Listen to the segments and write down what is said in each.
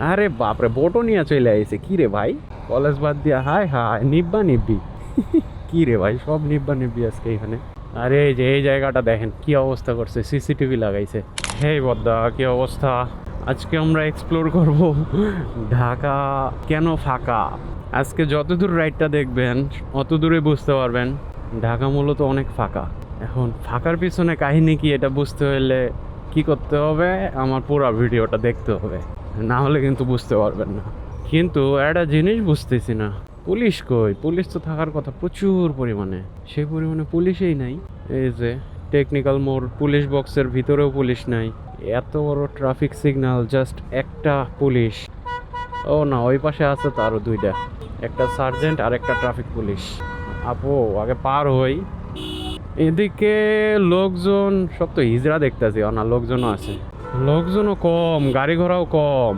আরে বাপরে, বোটও নিয়ে চলে আইছে। কি রে ভাই? কলেজ বাদ দিয়া, হায় হায়, নিব্বা নিব্বি। কি রে ভাই, সব নিব্বা নিব্বি আজকে এখানে। আরে যে, এই জায়গাটা দেখেন, কি অবস্থা করছে, সিসিটিভি লাগাইছে। হে বদ্দা, কি অবস্থা? আজকে আমরা এক্সপ্লোর করব ঢাকা। কেন ফাঁকা? আজকে যতদূর রাইডটা দেখবেন অত দূরে বুঝতে পারবেন, ঢাকা মূলত অনেক ফাঁকা। এখন ফাঁকার পিছনে কাহিনী কি, এটা বুঝতে হলে কি করতে হবে? আমার পুরো ভিডিওটা দেখতে হবে। না হলে কিন্তু বুঝতে পারবেন না। কিন্তু একটা জিনিস বুঝতেছি না। পুলিশ কই? পুলিশ তো থাকার কথা প্রচুর পরিমাণে। সেই পরিমাণে পুলিশেই নাই। এই যে টেকনিক্যাল মোড়, পুলিশ বক্সের ভিতরেও পুলিশ নাই। এত বড় ট্রাফিক সিগন্যাল জাস্ট একটা পুলিশ। ও না, ওই পাশে আছে তো আরও দুইটা। একটা সার্জেন্ট আর একটা ট্রাফিক পুলিশ। আপু, আগে পার হই। এদিকে লোকজন, সব তো হিজড়া দেখতেছি। না, লোকজনও আছে। লোকজনও কম, গাড়ি ঘোড়াও কম।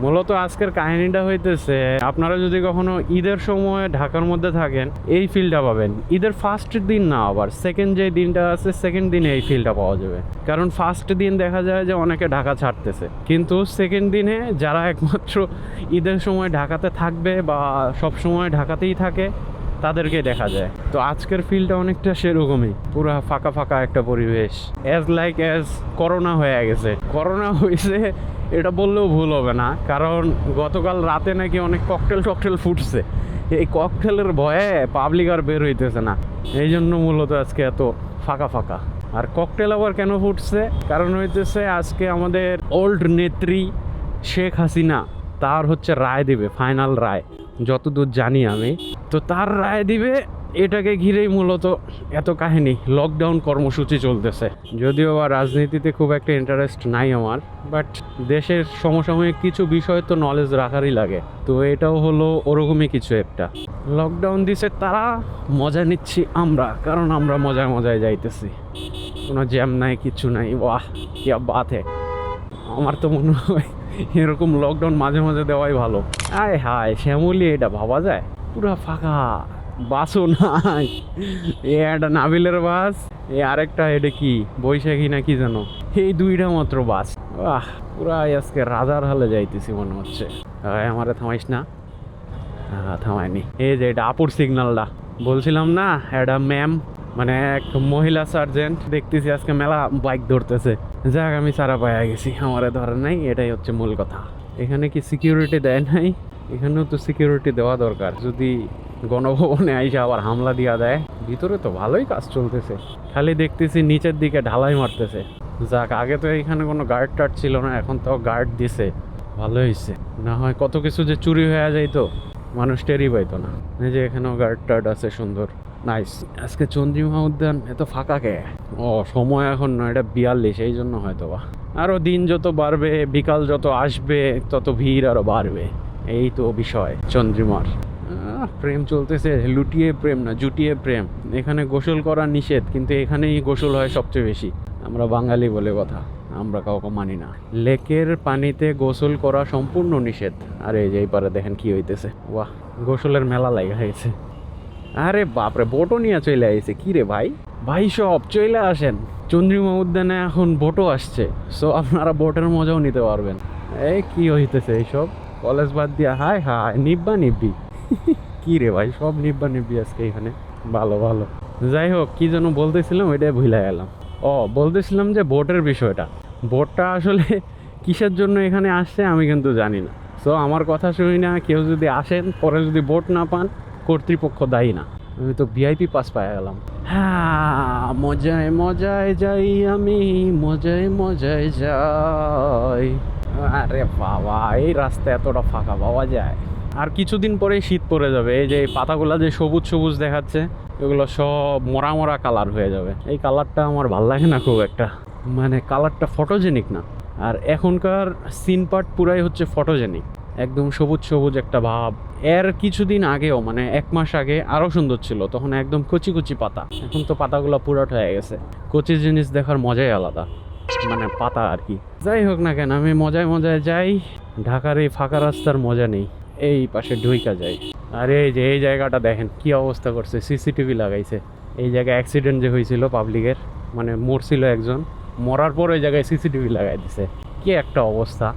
মূলত আজকের কাহিনীটা হইতেছে, আপনারা যদি কখনো ঈদের সময় ঢাকার মধ্যে থাকেন, এই ফিলটা পাবেন। ঈদের ফার্স্ট দিন না আবার সেকেন্ড যে দিনটা আছে সেকেন্ড দিনে এই ফিলটা পাওয়া যাবে। কারণ ফার্স্ট দিন দেখা যায় যে অনেকে ঢাকা ছাড়তেছে। কিন্তু সেকেন্ড দিনে যারা একমাত্র ঈদের সময় ঢাকাতে থাকবে বা সব সময় ঢাকাতেই থাকে তাদেরকে দেখা যায়। তো আজকের ফিলটা অনেকটা সেরকমই। পুরো ফাঁকা ফাঁকা একটা পরিবেশ। অ্যাজ লাইক অ্যাজ করোনা হয়ে গেছে। করোনা হয়েছে, এটা বললেও ভুল হবে না। কারণ গতকাল রাতে নাকি অনেক ককটেল টকটেল ফুটছে। এই ককটেলের ভয়ে পাবলিক আর বের হইতেছে না। এই জন্য মূলত আজকে এত ফাঁকা ফাঁকা। আর ককটেল আবার কেন ফুটছে? কারণ হইতেছে আজকে আমাদের ওল্ড নেত্রী শেখ হাসিনা, তার হচ্ছে রায় দিবে ফাইনাল রায়। যতদূর জানি আমি, তো তার রায় দিবে, এটাকে ঘিরেই মূলত এত কাহিনী লকডাউন কর্মসূচি চলতেছে। যদিও বা রাজনীতিতে খুব একটা ইন্টারেস্ট নাই আমার বাট দেশের সমসাময়িক কিছু বিষয় তো নলেজ রাখারই লাগে। তো এটাও হলো ওরকমই কিছু একটা। লকডাউন দিছে তারা, মজা নিচ্ছি আমরা, কারণ আমরা মজায় মজায় যাইতেছি। কোনো জ্যাম নাই, কিছু নাই বাহ ইয়া বাত আমার তো মনে হয় এরকম লকডাউন মাঝে মাঝে দেওয়াই ভালো। আয় হায়, শ্যামলি, এটা ভাবা যায়? পুরো ফাঁকা, বাসও নাই। এ একটা নাবিলের বাস, এ আরেকটা এটা কি, বৈশাখী না কি জানো এই দুইটা মাত্র বাস। বাহ পুরা আজকে রাজার হালে যাইতেছি মনে হচ্ছে। আমারে থামাইস না। থামায়নি এই যে এটা আপুর সিগন্যালটা বলছিলাম না একটা ম্যাম মানে এক মহিলা সার্জেন্ট দেখতেছি আজকে মেলা বাইক ধরতেছে। যাক, আমি সারা পায়া গেছি, আমারে ধরে নাই, এটাই হচ্ছে মূল কথা। এখানে কি সিকিউরিটি দেয় নাই? এখানেও তো সিকিউরিটি দেওয়া দরকার। যদি গণভবনে আইসা আবার হামলা দিয়া দেয়, ভিতরে তো ভালোই কাজ চলতেছে। খালি দেখতেছি নিচের দিকে ঢালাই মারতেছে। যাক, আগে তো এখানে কোনো গার্ড টার্ড ছিল না, এখন তো গার্ড দিছে। ভালো হয়েছে না হয় কত কিছু যে চুরি হয়ে যাইতো, মানুষ টেরই পাইতো না। এই যে এখানেও গার্ড টার্ড আছে সুন্দর। নাইস আজকে চন্দ্রিমা উদ্যান এত ফাঁকা কে? ও, সময় এখন না এটা বিয়াল্লিশ, এই জন্য হয়তো বা আরও দিন যত বাড়বে, বিকাল যত আসবে, তত ভিড় আরও বাড়বে। এই তো বিষয় চন্দ্রিমার। প্রেম চলতেছে, লুটিয়ে প্রেম না, জুটিয়ে প্রেম। এখানে গোসল করা নিষেধ, কিন্তু এখানেই গোসল হয় সবচেয়ে বেশি। আমরা বাঙালি বলে কথা, আমরা কাউকে মানি না। লেকের পানিতে গোসল করা সম্পূর্ণ নিষেধ। আর যে এই পারে দেখেন কি হইতেছে। বাহ গোসলের মেলা লাগা হয়েছে। আরে বাপরে বোটও নিয়ে চলে আইছে। কি রে ভাই? ভাই, সব চলে আসেন। চন্দ্রিমা উদ্যানে এখন বোটও আসছে সো আপনারা বোটের মজাও নিতে পারবেন। এই কি হইতেছে এইসব? কলেজ বাদ দিয়া, হায় হায়, নিব্বা নিব্বি। কি রে ভাই, সব নিব্বা নিব্বি আজকে এখানে। ভালো ভালো। যাই হোক, কি যেন বলতেছিলাম, ওইটাই ভুলে গেলাম। ও, বলতেছিলাম যে বোটের বিষয়টা। বোটটা আসলে কিসের জন্য এখানে আসছে আমি কিন্তু জানি না। সো আমার কথা শুনি না, কেউ যদি আসেন, পরে যদি বোট না পান কর্তৃপক্ষ দায়ী না। আমি তো ভিআইপি পাস পাই গেলাম। হ্যাঁ মজায় মজায় যাই আমি মজায় মজায় যাই। আরে বাবা এই রাস্তা এতটা ফাঁকা পাওয়া যায়। আর কিছুদিন পরেই শীত পড়ে যাবে। এই যে পাতাগুলো যে সবুজ সবুজ দেখাচ্ছে এগুলো সব মরা মরা কালার হয়ে যাবে। এই কালারটা আমার ভালো লাগে না খুব একটা। মানে কালারটা ফটোজেনিক না। আর এখনকার সিন পার্ট পুরাই হচ্ছে ফটোজেনিক একদম সবুজ সবুজ একটা ভাব। এর কিছুদিন আগেও মানে এক মাস আগে আরও সুন্দর ছিল, তখন একদম কচি কচি পাতা। এখন তো পাতাগুলো পুরাট হয়ে গেছে। কচি জিনিস দেখার মজাই আলাদা মানে পাতা আর কি। যাই হোক না কেন, আমি মজায় মজায় যাই, ঢাকার এই ফাঁকা রাস্তার মজা নেই, এই পাশে ঢুইকা যাই আর এই যে, এই জায়গাটা দেখেন, কি অবস্থা করছে, সিসিটিভি লাগাইছে। এই জায়গায় অ্যাক্সিডেন্ট যে হয়েছিল পাবলিকের মানে মরছিল একজন, মরার পর ওই জায়গায় সিসিটিভি লাগাই দিছে। কি একটা অবস্থা।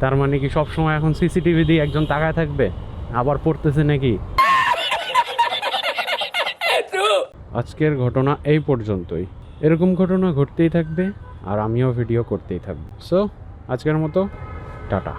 তার মানে কি সব সময় এখন সিসিটিভি দিয়ে একজন তাকায় থাকবে? আবার পড়তেছে নাকি? আজকের ঘটনা এই পর্যন্তই। এরকম ঘটনা ঘটতেই থাকবে আর আমিও ভিডিও করতেই থাকব। সো আজকের মতো, টাটা।